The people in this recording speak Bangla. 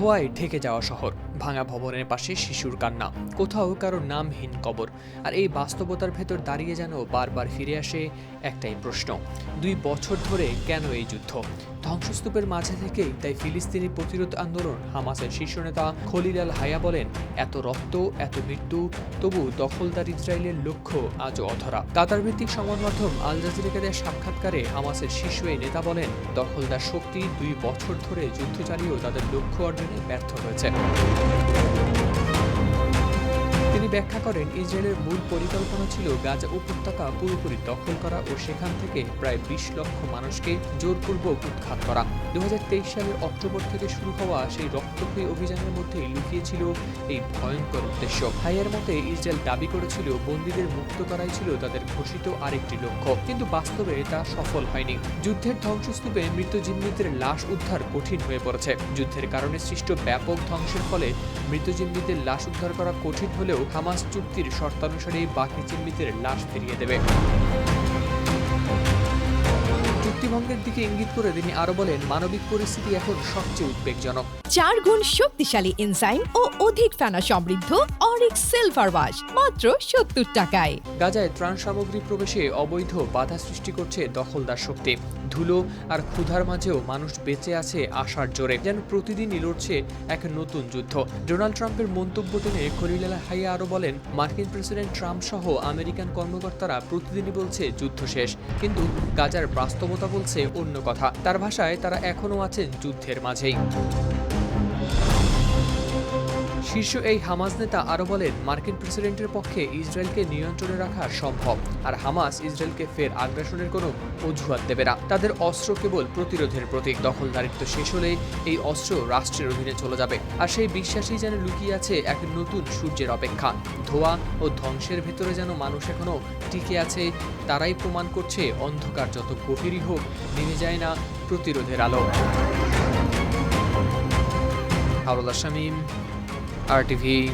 ধোঁয়ায় ঢেকে যাওয়া শহর। ভাঙা ভবনের পাশে শিশুর কান্না। কোথাও কারও নামহীন কবর। আর এই বাস্তবতার ভেতর দাঁড়িয়ে যেন বারবার ফিরে আসে একটাই প্রশ্ন, দুই বছর ধরে কেন এই যুদ্ধ? ধ্বংসস্তূপের মাঝে থেকেই তাই ফিলিস্তিনি প্রতিরোধ আন্দোলন হামাসের শীর্ষ নেতা খলিল আল হায়া বলেন, এত রক্ত, এত মৃত্যু, তবু দখলদার ইসরায়েলের লক্ষ্য আজও অধরা। কাতার ভিত্তিক সংবাদ মাধ্যম আল জাজিরাকে দেয় সাক্ষাৎকারে হামাসের শীর্ষ এই নেতা বলেন, দখলদার শক্তি দুই বছর ধরে যুদ্ধ চালিয়েও তাদের লক্ষ্য অর্জনে ব্যর্থ হয়েছে। তিনি ব্যাখ্যা করেন, ইসরায়েলের মূল পরিকল্পনা ছিল গাজা উপত্যকা পুরোপুরি দখল করা ও সেখান থেকে প্রায় বিশ লক্ষ মানুষকে জোরপূর্বক উৎখাত করা। দু সালের অক্টোবর থেকে শুরু হওয়া সেই রক্তক্ষয়ী অভিযানের মধ্যেই লুকিয়েছিল এই ভয়ঙ্কর উদ্দেশ্য। হাইয়ার মতে, ইসরায়েল দাবি করেছিল বন্দীদের মুক্ত করাই ছিল তাদের ঘোষিত আরেকটি লক্ষ্য, কিন্তু বাস্তবে তা সফল হয়নি। যুদ্ধের ধ্বংসস্তূপে মৃত জিম্মিদের লাশ উদ্ধার কঠিন হয়ে পড়েছে। যুদ্ধের কারণে সৃষ্ট ব্যাপক ধ্বংসের ফলে মৃত জিম্মিদের লাশ উদ্ধার করা কঠিন হলেও হামাস চুক্তির শর্তানুসারে বাকি জিম্মিদের লাশ ফিরিয়ে দেবে। চুক্তিভঙ্গের দিকে ইঙ্গিত করে তিনি আরও বলেন মানবিক পরিস্থিতি এখন সবচেয়ে উদ্বেগজনক। চার গুণ শক্তিশালী এনজাইম ও অধিক ফেনা সমৃদ্ধ অরিক্স সিলভার ওয়াশ মাত্র সত্তর টাকায়। গাজায় ত্রাণ সামগ্রী প্রবেশে অবৈধ বাধা সৃষ্টি করছে দখলদার শক্তি। ধুলো আর ক্ষুধার মাঝেও মানুষ বেঁচে আছে আশার জোরে। যেন প্রতিদিনই লড়ছে এক নতুন যুদ্ধ। ডোনাল্ড ট্রাম্পের মন্তব্য টেনে খলিলাল হাইয়া আরও বলেন মার্কিন প্রেসিডেন্ট ট্রাম্প সহ আমেরিকান কর্মকর্তারা প্রতিদিনই বলছে যুদ্ধ শেষ। কিন্তু গাজার বাস্তবতা বলছে অন্য কথা। তার ভাষায় তারা এখনও আছেন যুদ্ধের মাঝেই। শীর্ষ এই হামাস নেতা আরও বলেন, মার্কিন প্রেসিডেন্টের পক্ষে ইসরায়েলকে নিয়ন্ত্রণে রাখা সম্ভব, আর হামাস ইসরায়েলকে ফের আগ্রাসনের কোনো অজুহাত দেবে না। তাদের অস্ত্র কেবল প্রতিরোধের প্রতীক, দখলদারিত্ব শেষ হলে এই অস্ত্র রাষ্ট্রের অধীনে চলে যাবে। আর সেই বিশ্বাসই যেন লুকিয়ে আছে এক নতুন সূর্যের অপেক্ষা। ধোয়া ও ধ্বংসের ভেতরে যেন মানুষ এখনও টিকে আছে, তারাই প্রমাণ করছে অন্ধকার যত গভীরই হোক, নেমে যায় না প্রতিরোধের আলো। হারুল্লাহ শামীম RTV